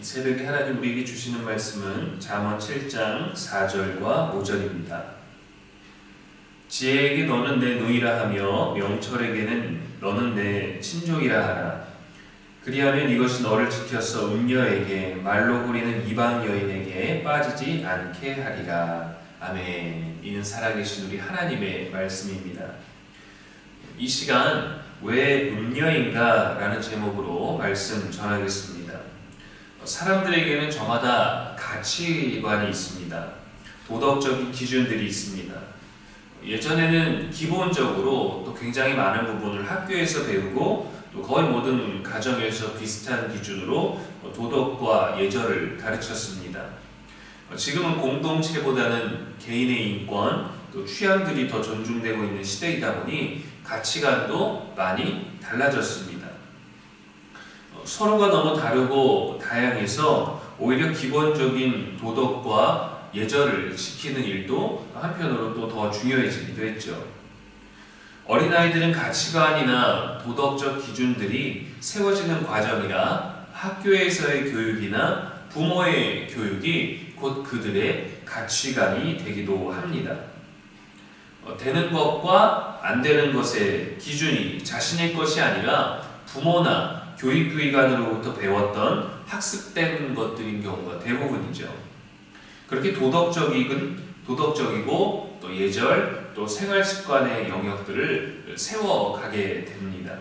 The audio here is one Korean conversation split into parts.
이 새벽에 하나님 우리에게 주시는 말씀은 잠언 7장 4절과 5절입니다. 지혜에게 너는 내 누이라 하며 명철에게는 너는 내 친족이라 하라. 그리하면 이것이 너를 지켜서 음녀에게 말로 부리는 이방 여인에게 빠지지 않게 하리라. 아멘. 이는 살아계신 우리 하나님의 말씀입니다. 이 시간 왜 음녀인가? 라는 제목으로 말씀 전하겠습니다. 사람들에게는 저마다 가치관이 있습니다. 도덕적인 기준들이 있습니다. 예전에는 기본적으로 또 굉장히 많은 부분을 학교에서 배우고 또 거의 모든 가정에서 비슷한 기준으로 도덕과 예절을 가르쳤습니다. 지금은 공동체보다는 개인의 인권, 또 취향들이 더 존중되고 있는 시대이다 보니 가치관도 많이 달라졌습니다. 서로가 너무 다르고 다양해서 오히려 기본적인 도덕과 예절을 지키는 일도 한편으로 또 더 중요해지기도 했죠. 어린아이들은 가치관이나 도덕적 기준들이 세워지는 과정이라 학교에서의 교육이나 부모의 교육이 곧 그들의 가치관이 되기도 합니다. 어, 되는 것과 안 되는 것의 기준이 자신의 것이 아니라 부모나 교육기관으로부터 배웠던 학습된 것들인 경우가 대부분이죠. 그렇게 도덕적인 도덕적이고 또 예절 또 생활 습관의 영역들을 세워가게 됩니다.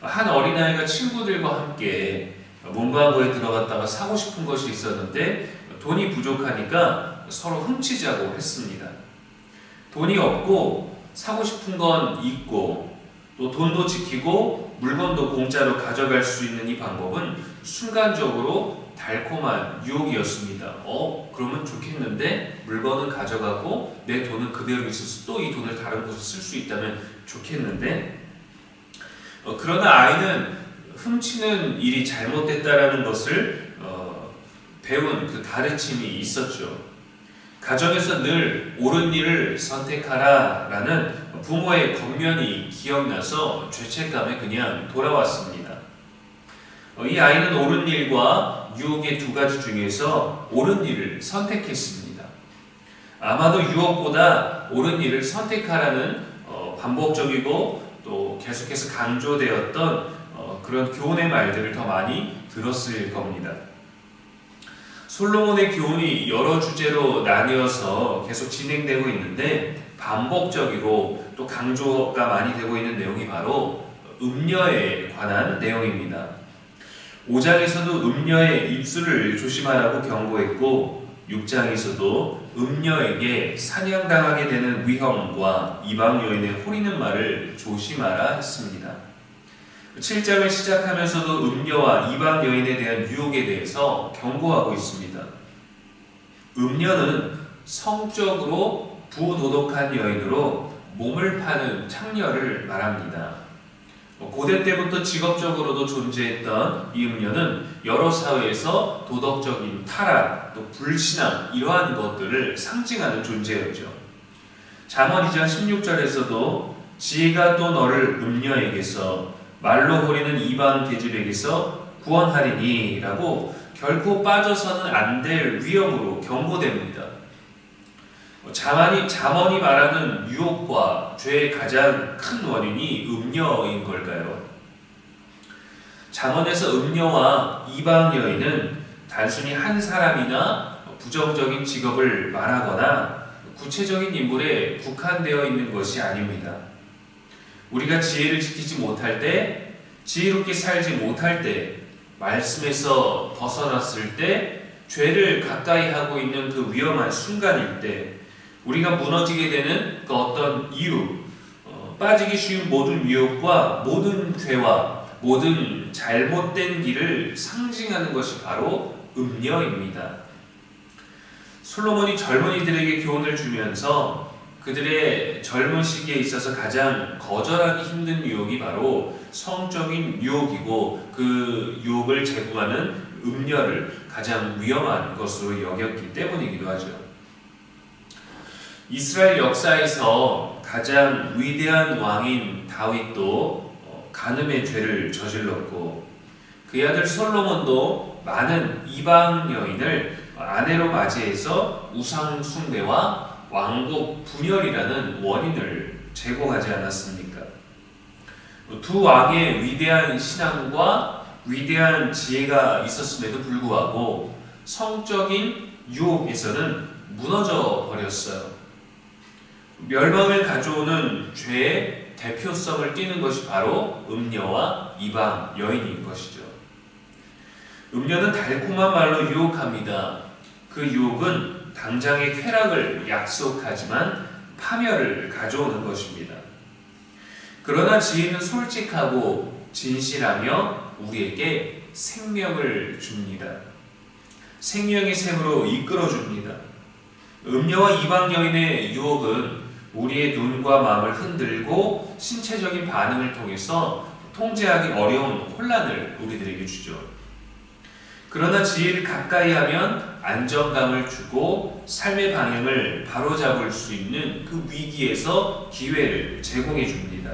한 어린아이가 친구들과 함께 문방구에 들어갔다가 사고 싶은 것이 있었는데 돈이 부족하니까 서로 훔치자고 했습니다. 돈이 없고 사고 싶은 건 있고 또 돈도 지키고 물건도 공짜로 가져갈 수 있는 이 방법은 순간적으로 달콤한 유혹이었습니다. 어, 그러면 좋겠는데 물건은 가져가고 내 돈은 그대로 있어서 또 이 돈을 다른 곳에 쓸 수 있다면 좋겠는데 어, 그러나 아이는 훔치는 일이 잘못됐다라는 것을 어, 배운 그 가르침이 있었죠. 가정에서 늘 옳은 일을 선택하라라는 부모의 겉면이 기억나서 죄책감에 그냥 돌아왔습니다. 어, 이 아이는 옳은 일과 유혹의 두 가지 중에서 옳은 일을 선택했습니다. 아마도 유혹보다 옳은 일을 선택하라는 어, 반복적이고 또 계속해서 강조되었던 어, 그런 교훈의 말들을 더 많이 들었을 겁니다. 솔로몬의 교훈이 여러 주제로 나뉘어서 계속 진행되고 있는데 반복적이고 또 강조가 많이 되고 있는 내용이 바로 음녀에 관한 내용입니다. 5장에서도 음녀의 입술을 조심하라고 경고했고 6장에서도 음녀에게 사냥당하게 되는 위험과 이방 여인의 호리는 말을 조심하라 했습니다. 7장을 시작하면서도 음녀와 이방 여인에 대한 유혹에 대해서 경고하고 있습니다. 음녀는 성적으로 부도덕한 여인으로 몸을 파는 창녀를 말합니다. 뭐 고대 때부터 직업적으로도 존재했던 이 음녀는 여러 사회에서 도덕적인 타락, 또 불신앙 이러한 것들을 상징하는 존재였죠. 잠언 2장 16절에서도 지혜가 또 너를 음녀에게서 말로 호리는 이방 계집에게서 구원하리니라고 결코 빠져서는 안 될 위험으로 경고됩니다. 자만이, 자언이 말하는 유혹과 죄의 가장 큰 원인이 음녀인 걸까요? 잠언에서 음녀와 이방 여인은 단순히 한 사람이나 부정적인 직업을 말하거나 구체적인 인물에 국한되어 있는 것이 아닙니다. 우리가 지혜를 지키지 못할 때, 지혜롭게 살지 못할 때, 말씀에서 벗어났을 때, 죄를 가까이 하고 있는 그 위험한 순간일 때, 우리가 무너지게 되는 그 어떤 이유, 어, 빠지기 쉬운 모든 유혹과 모든 죄와 모든 잘못된 길을 상징하는 것이 바로 음녀입니다. 솔로몬이 젊은이들에게 교훈을 주면서 그들의 젊은 시기에 있어서 가장 거절하기 힘든 유혹이 바로 성적인 유혹이고 그 유혹을 제공하는 음녀를 가장 위험한 것으로 여겼기 때문이기도 하죠. 이스라엘 역사에서 가장 위대한 왕인 다윗도 어, 간음의 죄를 저질렀고 그의 아들 솔로몬도 많은 이방 여인을 아내로 맞이해서 우상 숭배와 왕국 분열이라는 원인을 제공하지 않았습니까? 두 왕의 위대한 신앙과 위대한 지혜가 있었음에도 불구하고 성적인 유혹에서는 무너져 버렸어요. 멸망을 가져오는 죄의 대표성을 띠는 것이 바로 음녀와 이방 여인인 것이죠. 음녀는 달콤한 말로 유혹합니다. 그 유혹은 당장의 쾌락을 약속하지만 파멸을 가져오는 것입니다. 그러나 지혜는 솔직하고 진실하며 우리에게 생명을 줍니다. 생명의 샘으로 이끌어 줍니다. 음녀와 이방 여인의 유혹은 우리의 눈과 마음을 흔들고 신체적인 반응을 통해서 통제하기 어려운 혼란을 우리들에게 주죠. 그러나 지혜를 가까이 하면 안정감을 주고 삶의 방향을 바로잡을 수 있는 그 위기에서 기회를 제공해 줍니다.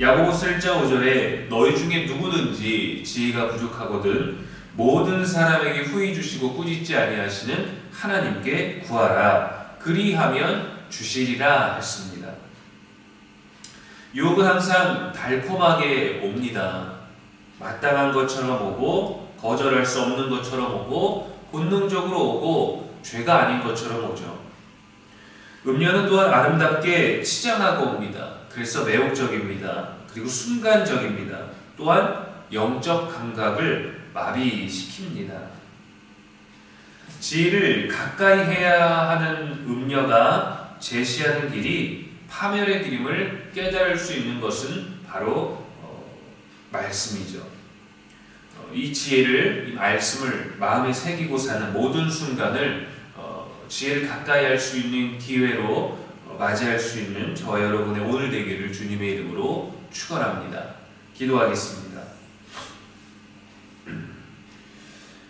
야고보서 1장 5절에 너희 중에 누구든지 지혜가 부족하거든 모든 사람에게 후히 주시고 꾸짖지 아니하시는 하나님께 구하라 그리하면 주시리라 했습니다. 유혹은 항상 달콤하게 옵니다. 마땅한 것처럼 오고 거절할 수 없는 것처럼 오고 본능적으로 오고 죄가 아닌 것처럼 오죠. 음료는 또한 아름답게 치장하고 옵니다. 그래서 매혹적입니다. 그리고 순간적입니다. 또한 영적 감각을 마비시킵니다. 지혜를 가까이 해야 하는 음녀가 제시하는 길이 파멸의 길임을 깨달을 수 있는 것은 바로 어, 말씀이죠. 어, 이 지혜를 이 말씀을 마음에 새기고 사는 모든 순간을 어, 지혜를 가까이 할 수 있는 기회로 어, 맞이할 수 있는 저 여러분의 오늘 되기를 주님의 이름으로 축원합니다. 기도하겠습니다.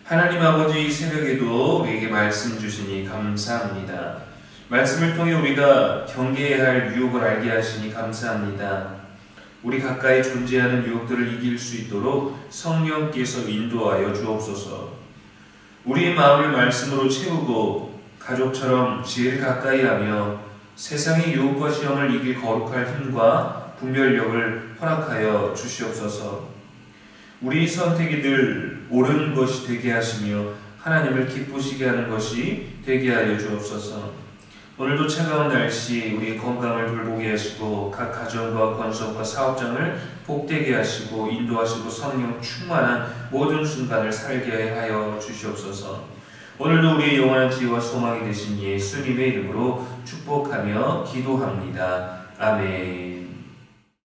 하나님 아버지 이 새벽에도 우리에게 말씀 주시니 감사합니다. 말씀을 통해 우리가 경계해야 할 유혹을 알게 하시니 감사합니다. 우리 가까이 존재하는 유혹들을 이길 수 있도록 성령께서 인도하여 주옵소서. 우리의 마음을 말씀으로 채우고 가족처럼 지혜를 가까이 하며 세상의 유혹과 시험을 이길 거룩할 힘과 분별력을 허락하여 주시옵소서. 우리 선택이 늘 옳은 것이 되게 하시며 하나님을 기쁘시게 하는 것이 되게 하여 주옵소서. 오늘도 차가운 날씨 우리의 건강을 돌보게 하시고 각 가정과 건설과 사업장을 복되게 하시고 인도하시고 성령 충만한 모든 순간을 살게 하여 주시옵소서. 오늘도 우리의 영원한 지혜와 소망이 되신 예수님의 이름으로 축복하며 기도합니다. 아멘.